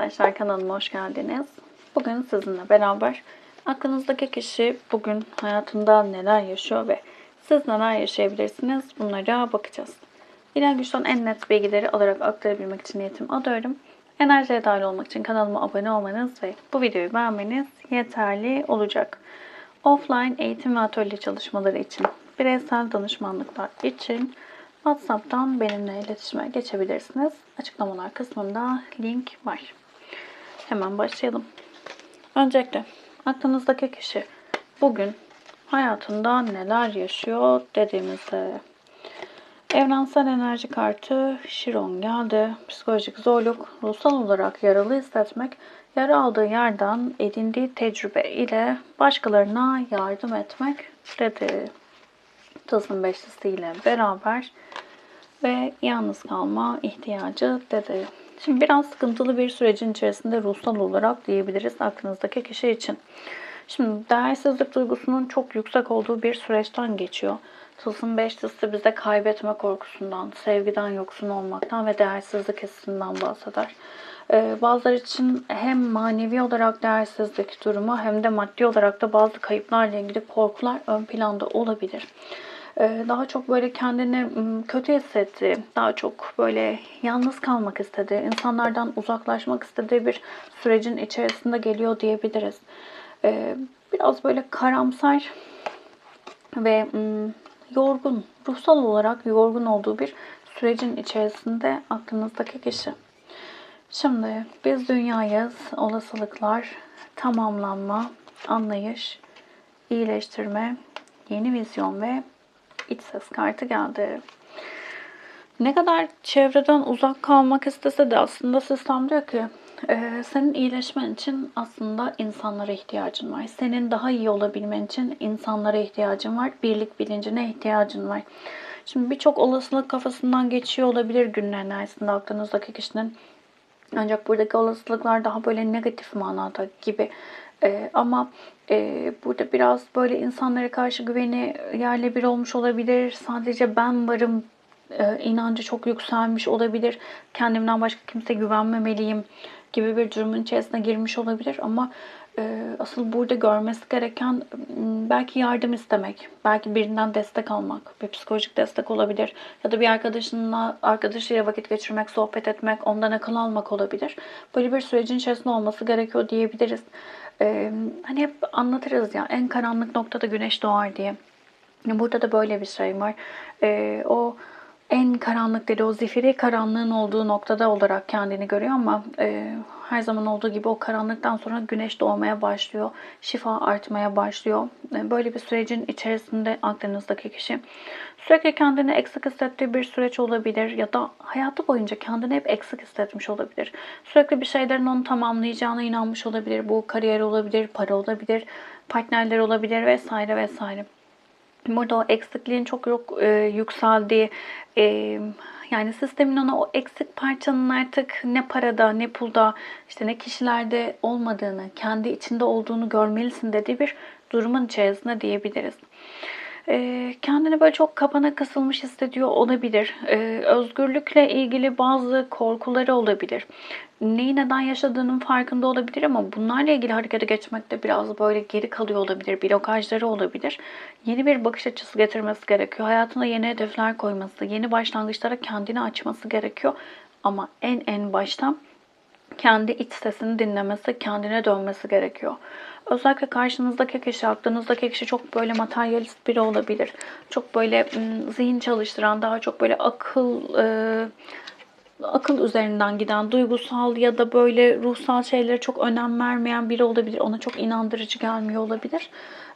arkadaşlar kanalıma hoş geldiniz. Bugün sizinle beraber aklınızdaki kişi bugün hayatında neler yaşıyor ve siz neler yaşayabilirsiniz bunlara bakacağız. İlhan Güç'ten en net bilgileri alarak aktarabilmek için niyetim adıyorum. Enerjiye dahil olmak için kanalıma abone olmanız ve bu videoyu beğenmeniz yeterli olacak. Offline eğitim ve atölye çalışmaları için, bireysel danışmanlıklar için WhatsApp'tan benimle iletişime geçebilirsiniz. Açıklamalar kısmında link var. Hemen başlayalım. Öncelikle aklınızdaki kişi bugün hayatında neler yaşıyor dediğimizde evrensel enerji kartı Şiron geldi. Psikolojik zorluk, ruhsal olarak yaralı hissetmek, yara aldığı yerden edindiği tecrübe ile başkalarına yardım etmek dedi. Tılsım beşlisi ile beraber ve yalnız kalma ihtiyacı dedi. Şimdi biraz sıkıntılı bir sürecin içerisinde ruhsal olarak diyebiliriz aklınızdaki kişi için. Şimdi değersizlik duygusunun çok yüksek olduğu bir süreçten geçiyor. Tılsım beşlisi bize kaybetme korkusundan, sevgiden yoksun olmaktan ve değersizlik hissinden bahseder. Ee, bazıları için hem manevi olarak değersizlik durumu hem de maddi olarak da bazı kayıplarla ilgili korkular ön planda olabilir. Ee, daha çok böyle kendini kötü hissetti, daha çok böyle yalnız kalmak istedi, insanlardan uzaklaşmak istediği bir sürecin içerisinde geliyor diyebiliriz. Ee, biraz böyle karamsar ve yorgun, ruhsal olarak yorgun olduğu bir sürecin içerisinde aklınızdaki kişi. Şimdi biz dünyayız, olasılıklar, tamamlanma, anlayış, iyileştirme, yeni vizyon ve iç ses kartı geldi. Ne kadar çevreden uzak kalmak istese de aslında sistem diyor ki e, senin iyileşmen için aslında insanlara ihtiyacın var. Senin daha iyi olabilmen için insanlara ihtiyacın var. Birlik bilincine ihtiyacın var. Şimdi birçok olasılık kafasından geçiyor olabilir günün enerjisinde aklınızdaki kişinin. Ancak buradaki olasılıklar daha böyle negatif manada gibi. Ee, ama burada biraz böyle insanlara karşı güveni yerle bir olmuş olabilir. Sadece ben varım inancı çok yükselmiş olabilir. Kendimden başka kimse güvenmemeliyim gibi bir durumun içerisine girmiş olabilir. Ama asıl burada görmesi gereken belki yardım istemek, belki birinden destek almak, bir psikolojik destek olabilir ya da bir arkadaşınla arkadaşıyla vakit geçirmek, sohbet etmek, ondan akıl almak olabilir. Böyle bir sürecin içerisinde olması gerekiyor diyebiliriz. Ee, hani hep anlatırız ya en karanlık noktada güneş doğar diye. Burada da böyle bir şey var. Ee, o en karanlık dedi o zifiri karanlığın olduğu noktada olarak kendini görüyor ama e, her zaman olduğu gibi o karanlıktan sonra güneş doğmaya başlıyor. Şifa artmaya başlıyor. E, böyle bir sürecin içerisinde aklınızdaki kişi sürekli kendini eksik hissettiği bir süreç olabilir ya da hayatı boyunca kendini hep eksik hissetmiş olabilir. Sürekli bir şeylerin onu tamamlayacağına inanmış olabilir. Bu kariyer olabilir, para olabilir, partnerler olabilir vesaire vesaire. Burada o eksikliğin çok yok e, yükseldiği, e, yani sistemin ona o eksik parçanın artık ne parada, ne pulda, işte ne kişilerde olmadığını, kendi içinde olduğunu görmelisin dediği bir durumun içerisinde diyebiliriz. Ee, kendini böyle çok kapana kısılmış hissediyor olabilir. Ee, özgürlükle ilgili bazı korkuları olabilir. Neyi neden yaşadığının farkında olabilir ama bunlarla ilgili harekete geçmekte biraz böyle geri kalıyor olabilir. Blokajları olabilir. Yeni bir bakış açısı getirmesi gerekiyor. Hayatına yeni hedefler koyması, yeni başlangıçlara kendini açması gerekiyor. Ama en en baştan kendi iç sesini dinlemesi, kendine dönmesi gerekiyor. Özellikle karşınızdaki kişi, aklınızdaki kişi çok böyle materyalist biri olabilir. Çok böyle zihin çalıştıran, daha çok böyle akıl e, akıl üzerinden giden, duygusal ya da böyle ruhsal şeylere çok önem vermeyen biri olabilir. Ona çok inandırıcı gelmiyor olabilir.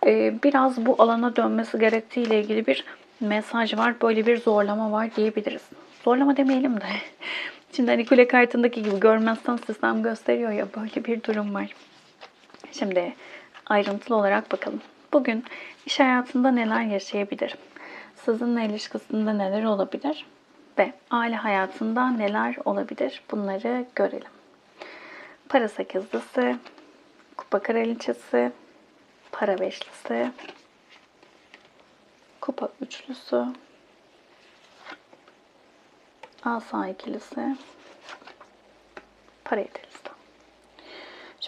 E, biraz bu alana dönmesi gerektiğiyle ilgili bir mesaj var. Böyle bir zorlama var diyebiliriz. Zorlama demeyelim de. Şimdi hani kule kartındaki gibi görmezsen sistem gösteriyor ya böyle bir durum var. Şimdi ayrıntılı olarak bakalım. Bugün iş hayatında neler yaşayabilir? Sizinle ilişkisinde neler olabilir? Ve aile hayatında neler olabilir? Bunları görelim. Para sekizlisi, kupa kraliçesi, para beşlisi, kupa üçlüsü, asa ikilisi, para yedilisi.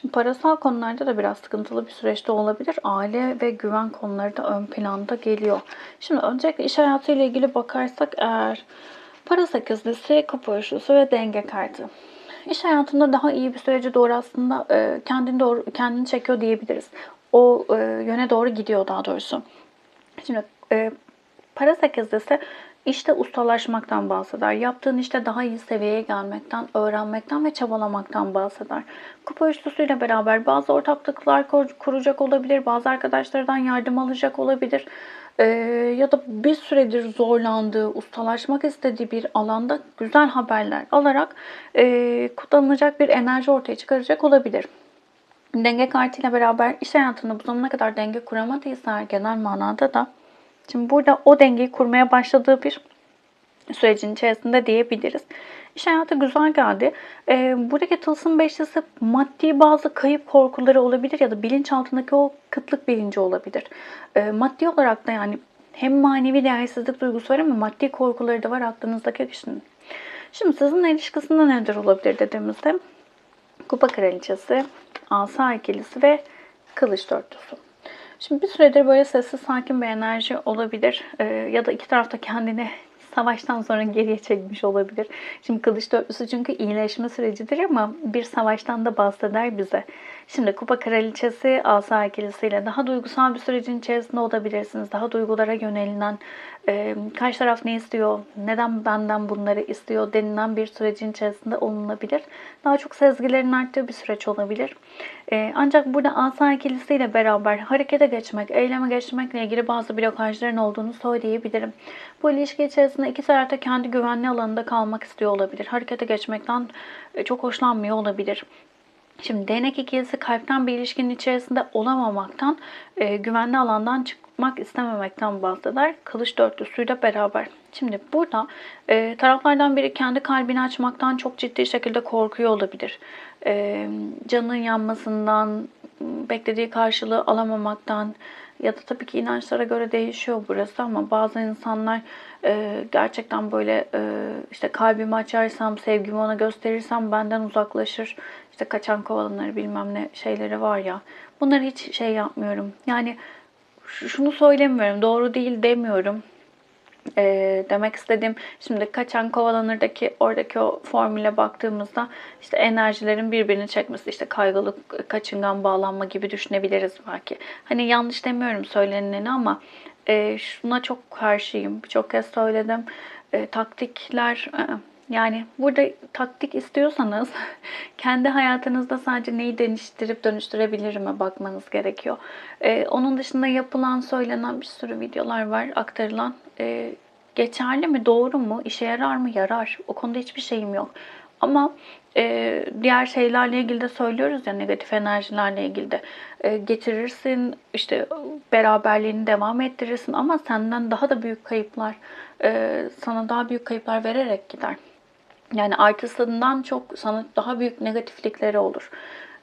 Şimdi parasal konularda da biraz sıkıntılı bir süreçte olabilir. Aile ve güven konuları da ön planda geliyor. Şimdi öncelikle iş hayatıyla ilgili bakarsak eğer para sekizlisi, kupa üçlüsü ve denge kartı. İş hayatında daha iyi bir sürece doğru aslında e, kendini doğru kendini çekiyor diyebiliriz. O e, yöne doğru gidiyor daha doğrusu. Şimdi e, para sekizlisi işte ustalaşmaktan bahseder. Yaptığın işte daha iyi seviyeye gelmekten, öğrenmekten ve çabalamaktan bahseder. Kupa üçlüsüyle beraber bazı ortaklıklar kur- kuracak olabilir, bazı arkadaşlardan yardım alacak olabilir. Ee, ya da bir süredir zorlandığı, ustalaşmak istediği bir alanda güzel haberler alarak e, kullanılacak bir enerji ortaya çıkaracak olabilir. Denge kartıyla beraber iş hayatında bu zamana kadar denge kuramadıysa genel manada da Şimdi burada o dengeyi kurmaya başladığı bir sürecin içerisinde diyebiliriz. İş hayatı güzel geldi. Ee, buradaki tılsım beşlisi maddi bazı kayıp korkuları olabilir ya da bilinçaltındaki o kıtlık bilinci olabilir. Ee, maddi olarak da yani hem manevi değersizlik duygusu var ama maddi korkuları da var aklınızdaki kişinin. Şimdi sizinle ilişkisinde nedir olabilir dediğimizde kupa kraliçesi, asa ikilisi ve kılıç dörtlüsü. Şimdi bir süredir böyle sessiz sakin bir enerji olabilir. Ee, ya da iki tarafta kendini savaştan sonra geriye çekmiş olabilir. Şimdi kılıç dörtlüsü çünkü iyileşme sürecidir ama bir savaştan da bahseder bize. Şimdi kupa kraliçesi asa ikilisiyle daha duygusal bir sürecin içerisinde olabilirsiniz. Daha duygulara yönelilen, e, karşı taraf ne istiyor, neden benden bunları istiyor denilen bir sürecin içerisinde olunabilir. Daha çok sezgilerin arttığı bir süreç olabilir. E, ancak burada asa ikilisiyle beraber harekete geçmek, eyleme geçmekle ilgili bazı blokajların olduğunu söyleyebilirim. Bu ilişki içerisinde iki taraf da kendi güvenli alanında kalmak istiyor olabilir. Harekete geçmekten e, çok hoşlanmıyor olabilir. Şimdi değnek ikilisi kalpten bir ilişkinin içerisinde olamamaktan, e, güvenli alandan çıkmak istememekten bahseder. Kılıç dörtlüsüyle beraber. Şimdi burada e, taraflardan biri kendi kalbini açmaktan çok ciddi şekilde korkuyor olabilir. E, canın yanmasından, beklediği karşılığı alamamaktan ya da tabii ki inançlara göre değişiyor burası ama bazı insanlar e, gerçekten böyle e, işte kalbimi açarsam, sevgimi ona gösterirsem benden uzaklaşır. İşte kaçan kovalanır bilmem ne şeyleri var ya. Bunları hiç şey yapmıyorum. Yani şunu söylemiyorum, doğru değil demiyorum. E, demek istediğim şimdi kaçan kovalanırdaki oradaki o formüle baktığımızda işte enerjilerin birbirini çekmesi işte kaygılı kaçıngan bağlanma gibi düşünebiliriz belki. Hani yanlış demiyorum söyleneni ama e, şuna çok karşıyım. Birçok kez söyledim. E, taktikler e, yani burada taktik istiyorsanız kendi hayatınızda sadece neyi değiştirip dönüştürebilirime bakmanız gerekiyor. Ee, onun dışında yapılan, söylenen bir sürü videolar var aktarılan. Ee, geçerli mi, doğru mu, işe yarar mı, yarar. O konuda hiçbir şeyim yok. Ama e, diğer şeylerle ilgili de söylüyoruz ya negatif enerjilerle ilgili de e, getirirsin işte beraberliğini devam ettirirsin ama senden daha da büyük kayıplar e, sana daha büyük kayıplar vererek gider. Yani artısından çok sana daha büyük negatiflikleri olur.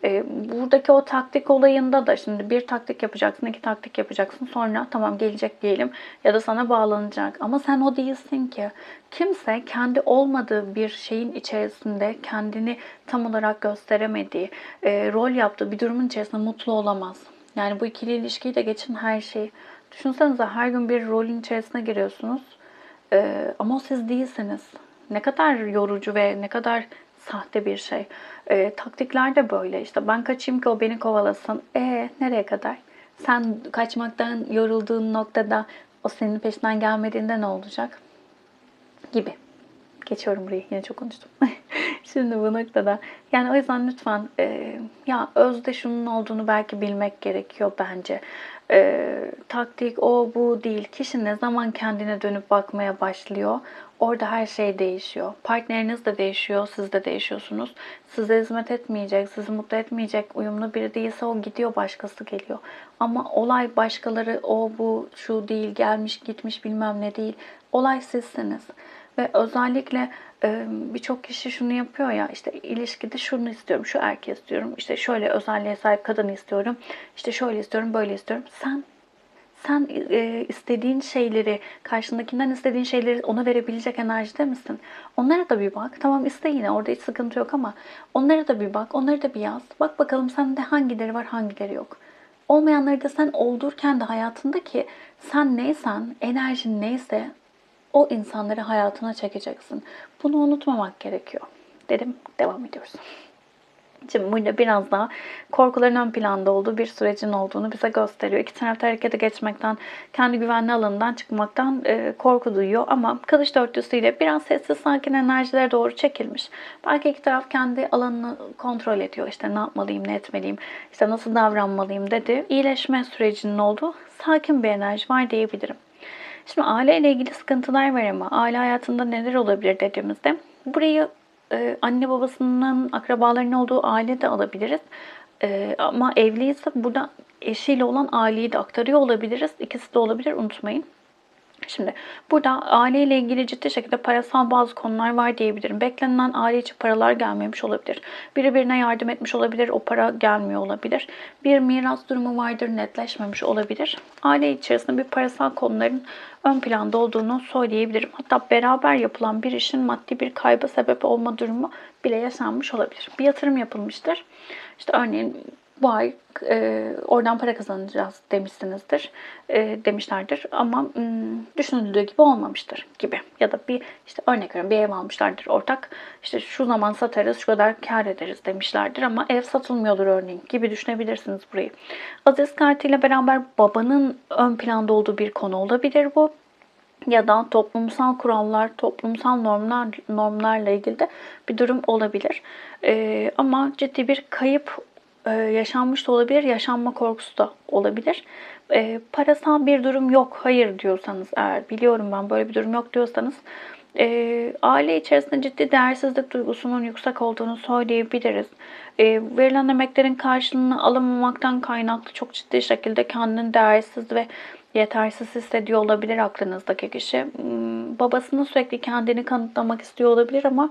Ee, buradaki o taktik olayında da şimdi bir taktik yapacaksın, iki taktik yapacaksın. Sonra tamam gelecek diyelim ya da sana bağlanacak. Ama sen o değilsin ki. Kimse kendi olmadığı bir şeyin içerisinde kendini tam olarak gösteremediği, e, rol yaptığı bir durumun içerisinde mutlu olamaz. Yani bu ikili ilişkiyi de geçin her şeyi. Düşünsenize her gün bir rolün içerisine giriyorsunuz. Ee, ama o siz değilsiniz. Ne kadar yorucu ve ne kadar sahte bir şey. E, taktikler de böyle işte ben kaçayım ki o beni kovalasın. E nereye kadar? Sen kaçmaktan yorulduğun noktada o senin peşinden gelmediğinde ne olacak? Gibi. Geçiyorum burayı. Yine çok konuştum. Şimdi bu noktada yani o yüzden lütfen e, ya özde şunun olduğunu belki bilmek gerekiyor bence. E, taktik o bu değil. Kişi ne zaman kendine dönüp bakmaya başlıyor orada her şey değişiyor. Partneriniz de değişiyor, siz de değişiyorsunuz. Size hizmet etmeyecek, sizi mutlu etmeyecek uyumlu biri değilse o gidiyor, başkası geliyor. Ama olay başkaları o bu şu değil, gelmiş gitmiş bilmem ne değil. Olay sizsiniz. Ve özellikle birçok kişi şunu yapıyor ya işte ilişkide şunu istiyorum, şu erkeği istiyorum, işte şöyle özelliğe sahip kadını istiyorum, işte şöyle istiyorum, böyle istiyorum. Sen Sen e, istediğin şeyleri, karşındakinden istediğin şeyleri ona verebilecek enerjide misin? Onlara da bir bak. Tamam iste yine orada hiç sıkıntı yok ama onlara da bir bak. Onları da bir yaz. Bak bakalım sende hangileri var hangileri yok. Olmayanları da sen oldurken de hayatında ki sen neysen, enerjin neyse o insanları hayatına çekeceksin. Bunu unutmamak gerekiyor. Dedim devam ediyoruz. Şimdi burada biraz daha korkuların ön planda olduğu bir sürecin olduğunu bize gösteriyor. İki tarafta harekete geçmekten, kendi güvenli alanından çıkmaktan e, korku duyuyor. Ama kılıç dörtlüsüyle biraz sessiz sakin enerjilere doğru çekilmiş. Belki iki taraf kendi alanını kontrol ediyor. İşte ne yapmalıyım, ne etmeliyim, işte nasıl davranmalıyım dedi. İyileşme sürecinin olduğu sakin bir enerji var diyebilirim. Şimdi aileyle ilgili sıkıntılar var ama aile hayatında neler olabilir dediğimizde burayı e, anne babasının akrabalarının olduğu aile de alabiliriz. E, ama evliyse burada eşiyle olan aileyi de aktarıyor olabiliriz. İkisi de olabilir unutmayın. Şimdi burada aileyle ilgili ciddi şekilde parasal bazı konular var diyebilirim. Beklenilen aile içi paralar gelmemiş olabilir. Biri birine yardım etmiş olabilir, o para gelmiyor olabilir. Bir miras durumu vardır, netleşmemiş olabilir. Aile içerisinde bir parasal konuların ön planda olduğunu söyleyebilirim. Hatta beraber yapılan bir işin maddi bir kayba sebep olma durumu bile yaşanmış olabilir. Bir yatırım yapılmıştır. İşte örneğin bu ay e, oradan para kazanacağız demişsinizdir, e, demişlerdir ama m, düşünüldüğü gibi olmamıştır gibi. Ya da bir işte örnek veriyorum bir ev almışlardır ortak işte şu zaman satarız şu kadar kar ederiz demişlerdir ama ev satılmıyordur örneğin gibi düşünebilirsiniz burayı. Aziz kartıyla beraber babanın ön planda olduğu bir konu olabilir bu ya da toplumsal kurallar, toplumsal normlar normlarla ilgili de bir durum olabilir. Ee, ama ciddi bir kayıp e, yaşanmış da olabilir, yaşanma korkusu da olabilir. E, parasal bir durum yok, hayır diyorsanız eğer biliyorum ben böyle bir durum yok diyorsanız e, aile içerisinde ciddi değersizlik duygusunun yüksek olduğunu söyleyebiliriz. E, verilen emeklerin karşılığını alamamaktan kaynaklı çok ciddi şekilde kendini değersiz ve yetersiz hissediyor olabilir aklınızdaki kişi. Hmm, Babasını sürekli kendini kanıtlamak istiyor olabilir ama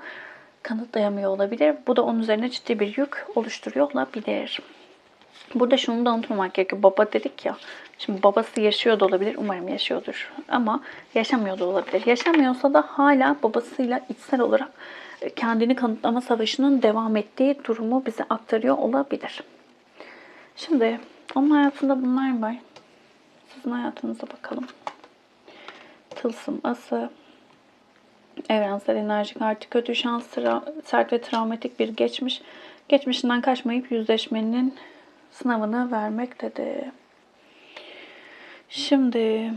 kanıtlayamıyor olabilir. Bu da onun üzerine ciddi bir yük oluşturuyor olabilir. Burada şunu da unutmamak gerekiyor. Baba dedik ya. Şimdi babası yaşıyor da olabilir. Umarım yaşıyordur. Ama yaşamıyor da olabilir. Yaşamıyorsa da hala babasıyla içsel olarak kendini kanıtlama savaşının devam ettiği durumu bize aktarıyor olabilir. Şimdi onun hayatında bunlar var. Sizin hayatınıza bakalım. Tılsım ası, Evrensel enerji kartı kötü şans, sert ve travmatik bir geçmiş. Geçmişinden kaçmayıp yüzleşmenin sınavını vermektedir. Şimdi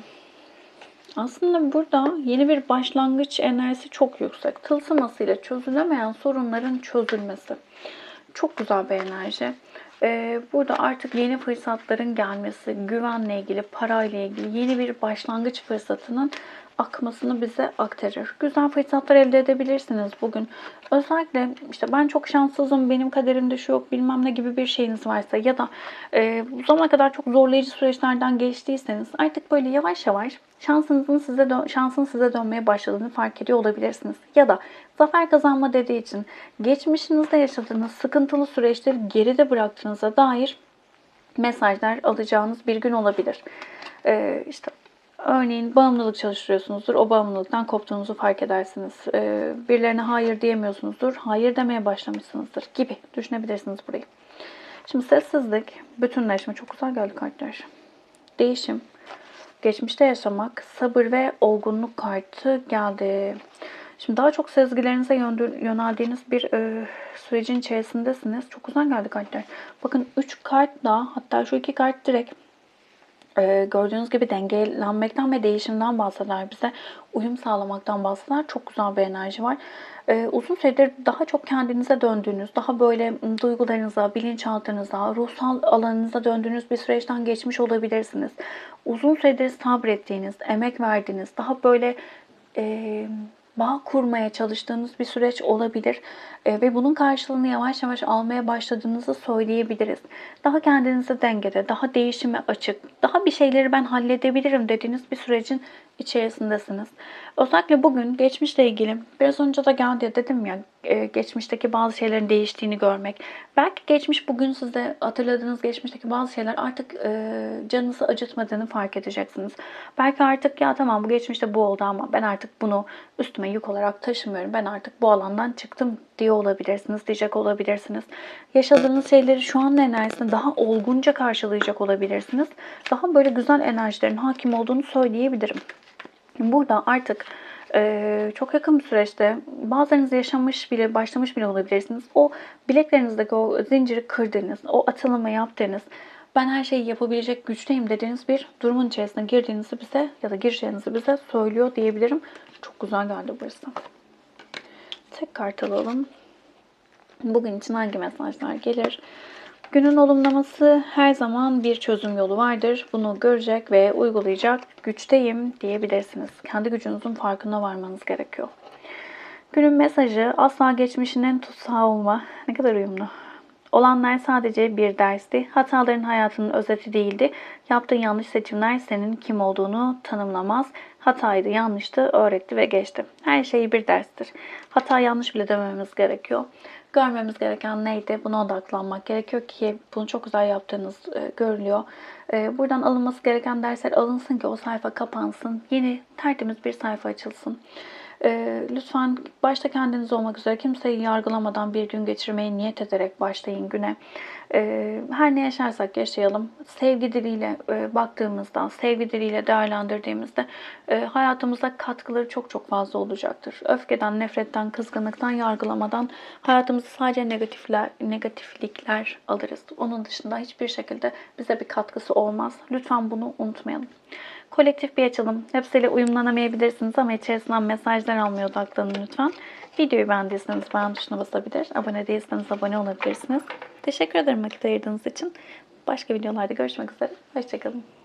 aslında burada yeni bir başlangıç enerjisi çok yüksek. Tılsımasıyla çözülemeyen sorunların çözülmesi. Çok güzel bir enerji. Ee, burada artık yeni fırsatların gelmesi, güvenle ilgili, parayla ilgili yeni bir başlangıç fırsatının akmasını bize aktarır. Güzel fırsatlar elde edebilirsiniz bugün. Özellikle işte ben çok şanssızım, benim kaderimde şu yok bilmem ne gibi bir şeyiniz varsa ya da e, bu zamana kadar çok zorlayıcı süreçlerden geçtiyseniz artık böyle yavaş yavaş şansınızın size şansın size dönmeye başladığını fark ediyor olabilirsiniz. Ya da zafer kazanma dediği için geçmişinizde yaşadığınız sıkıntılı süreçleri geride bıraktığınıza dair mesajlar alacağınız bir gün olabilir. Ee, işte Örneğin bağımlılık çalıştırıyorsunuzdur. O bağımlılıktan koptuğunuzu fark edersiniz. Ee, birilerine hayır diyemiyorsunuzdur. Hayır demeye başlamışsınızdır gibi düşünebilirsiniz burayı. Şimdi sessizlik, bütünleşme çok güzel geldi kartlar. Değişim, geçmişte yaşamak, sabır ve olgunluk kartı geldi. Şimdi daha çok sezgilerinize yöneldiğiniz bir e, sürecin içerisindesiniz. Çok güzel geldi kartlar. Bakın 3 kart da hatta şu iki kart direkt ee, gördüğünüz gibi dengelenmekten ve değişimden bahseder bize. Uyum sağlamaktan bahseder. Çok güzel bir enerji var. Ee, uzun süredir daha çok kendinize döndüğünüz, daha böyle duygularınıza, bilinçaltınıza, ruhsal alanınıza döndüğünüz bir süreçten geçmiş olabilirsiniz. Uzun süredir sabrettiğiniz, emek verdiğiniz, daha böyle... E, bağ kurmaya çalıştığınız bir süreç olabilir e, ve bunun karşılığını yavaş yavaş almaya başladığınızı söyleyebiliriz. Daha kendinizi dengede, daha değişime açık, daha bir şeyleri ben halledebilirim dediğiniz bir sürecin içerisindesiniz. Özellikle bugün geçmişle ilgili biraz önce de geldi dedim ya e, geçmişteki bazı şeylerin değiştiğini görmek. Belki geçmiş bugün size hatırladığınız geçmişteki bazı şeyler artık e, canınızı acıtmadığını fark edeceksiniz. Belki artık ya tamam bu geçmişte bu oldu ama ben artık bunu üstüme yük olarak taşımıyorum. Ben artık bu alandan çıktım diye olabilirsiniz, diyecek olabilirsiniz. Yaşadığınız şeyleri şu an enerjisinde daha olgunca karşılayacak olabilirsiniz. Daha böyle güzel enerjilerin hakim olduğunu söyleyebilirim. Burada artık e, çok yakın bir süreçte bazılarınız yaşamış bile, başlamış bile olabilirsiniz. O bileklerinizdeki o zinciri kırdığınız, o atılımı yaptığınız, ben her şeyi yapabilecek güçteyim dediğiniz bir durumun içerisine girdiğinizi bize ya da gireceğinizi bize söylüyor diyebilirim. Çok güzel geldi burası. Tek kart alalım. Bugün için hangi mesajlar gelir? Günün olumlaması her zaman bir çözüm yolu vardır. Bunu görecek ve uygulayacak güçteyim diyebilirsiniz. Kendi gücünüzün farkına varmanız gerekiyor. Günün mesajı asla geçmişinin tutsağı olma. Ne kadar uyumlu. Olanlar sadece bir dersti. Hataların hayatının özeti değildi. Yaptığın yanlış seçimler senin kim olduğunu tanımlamaz. Hataydı, yanlıştı, öğretti ve geçti. Her şey bir derstir. Hata yanlış bile dememiz gerekiyor. Görmemiz gereken neydi? Buna odaklanmak gerekiyor ki bunu çok güzel yaptığınız e, görülüyor. E, buradan alınması gereken dersler alınsın ki o sayfa kapansın. Yeni tertemiz bir sayfa açılsın. E, lütfen başta kendiniz olmak üzere kimseyi yargılamadan bir gün geçirmeyi niyet ederek başlayın güne. E, her ne yaşarsak yaşayalım. Sevgi diliyle e, baktığımızda, sevgi diliyle değerlendirdiğimizde e, hayatımıza katkıları çok çok fazla olacaktır. Öfkeden, nefretten, kızgınlıktan, yargılamadan hayatımızı sadece negatifler, negatiflikler alırız. Onun dışında hiçbir şekilde bize bir katkısı olmaz. Lütfen bunu unutmayalım. Kolektif bir açılım. Hepsiyle uyumlanamayabilirsiniz ama içerisinden mesajlar almaya odaklanın lütfen. Videoyu beğendiyseniz beğen tuşuna basabilir. Abone değilseniz abone olabilirsiniz. Teşekkür ederim vakit ayırdığınız için. Başka videolarda görüşmek üzere. Hoşçakalın.